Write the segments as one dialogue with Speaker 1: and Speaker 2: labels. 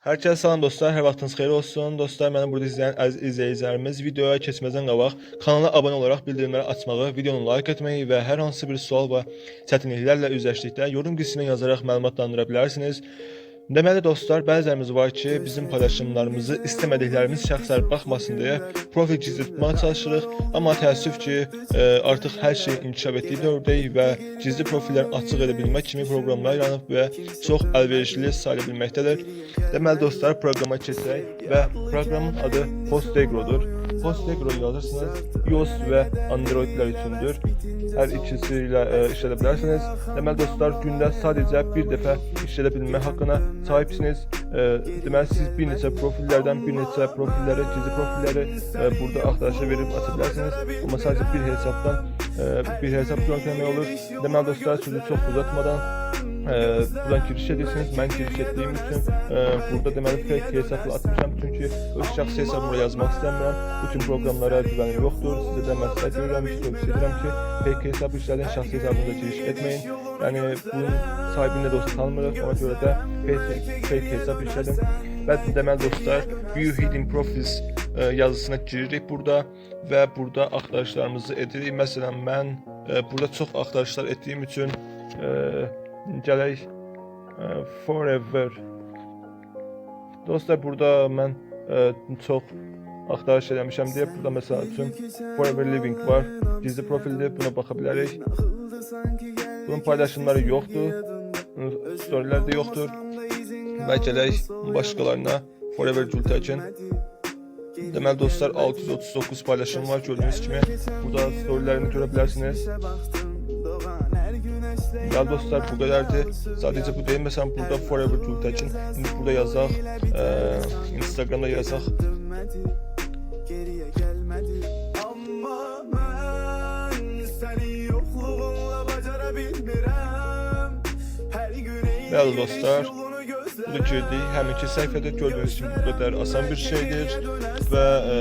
Speaker 1: Herkese salam dostlar, hər vaxtınız xeyir olsun. Dostlar, məni burada izləyən əziz izləyicilərimiz videoya keçməzdən qabaq kanala abunə olaraq bildirimləri açmağı, videonu like etməyi və hər hansı bir sual və çətinliklərlə üzləşdikdə yorum qisminə yazaraq məlumatlandıra bilərsiniz. Deməli dostlar, bəzilərimiz var ki, bizim paylaşımlarımızı istəmədiklərimiz şəxslər baxmasın deyə profil gizli tutmağa çalışırıq. Amma təəssüf ki, e, artıq hər şey inkişaf etdiyi dövrdəyik və gizli profillər açıq edə bilmək kimi proqramlar yaranıb və çox əlverişli sayıla bilməkdədir. Deməli dostlar, proqrama keçək və proqramın adı Postegro'dur. Postegro yazırsınız, iOS və Androidlər üçündür. Hər ikisi ilə e, işlədə bilərsiniz. Deməli dostlar, gündə sadəcə bir dəfə işlədə bilmə haqqına sahibsiniz. E, deməli siz bir neçə profillərdən bir neçə profilləri, gizli profilləri e, burada axtarışa verib aça bilərsiniz. Amma bir hesabdan e, bir hesab yöntəmi olur. Deməli dostlar, sözü çox uzatmadan e, buradan giriş edirsiniz. Mən giriş etdiyim üçün e, burada deməli fake hesabla atmışam çünki öz şəxsi hesabımı yazmaq istəmirəm. Bütün proqramlara güvənim yoxdur. Sizə də məsləhət ki, tövsiyə ki, fake hesab işlədin şəxsi hesabınıza giriş etməyin. Yəni bunun sahibini də dostlar tanımırıq. Ona görə də fake, fake hesab işlədim. Və deməli dostlar, view hidden profils e, yazısına giririk burada və burada axtarışlarımızı edirik. Məsələn, mən e, burada çox axtarışlar etdiyim üçün e, gələk e, forever. Dostlar, burada mən e, çox axtarış eləmişəm deyə burada məsəl üçün forever living var. Gizli profildir, buna baxa bilərik. Bunun paylaşımları yoxdur. Storylər də yoxdur. Və gələk başqalarına Forever Gültəkin. Deməli dostlar 639 paylaşım var gördüyünüz kimi. Burada storylərini görə bilərsiniz. Ya dostlar bu kadardı. Sadece bu değil. Mesela burada Forever Gültəkin. İndi burada yazaq. E, Instagramda
Speaker 2: gün
Speaker 1: Bəli dostlar, Bu da girdik. Həminki səhifədə gördüyünüz kimi bu qədər asan bir şeydir və e,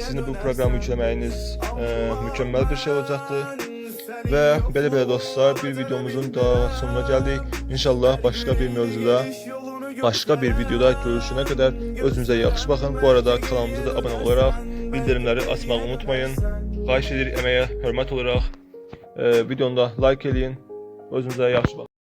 Speaker 1: sizin bu proqramı yükləməyiniz e, mükəmməl bir şey olacaqdır. Və belə-belə dostlar, bir videomuzun da sonuna gəldik. İnşallah başqa bir mövzuda, başqa bir videoda görüşənə qədər özünüzə yaxşı baxın. Bu arada kanalımıza da abunə olaraq bildirimləri açmağı unutmayın. Xahiş edirik əməyə hörmət olaraq e, videonu da like eləyin. Özünüzə yaxşı baxın.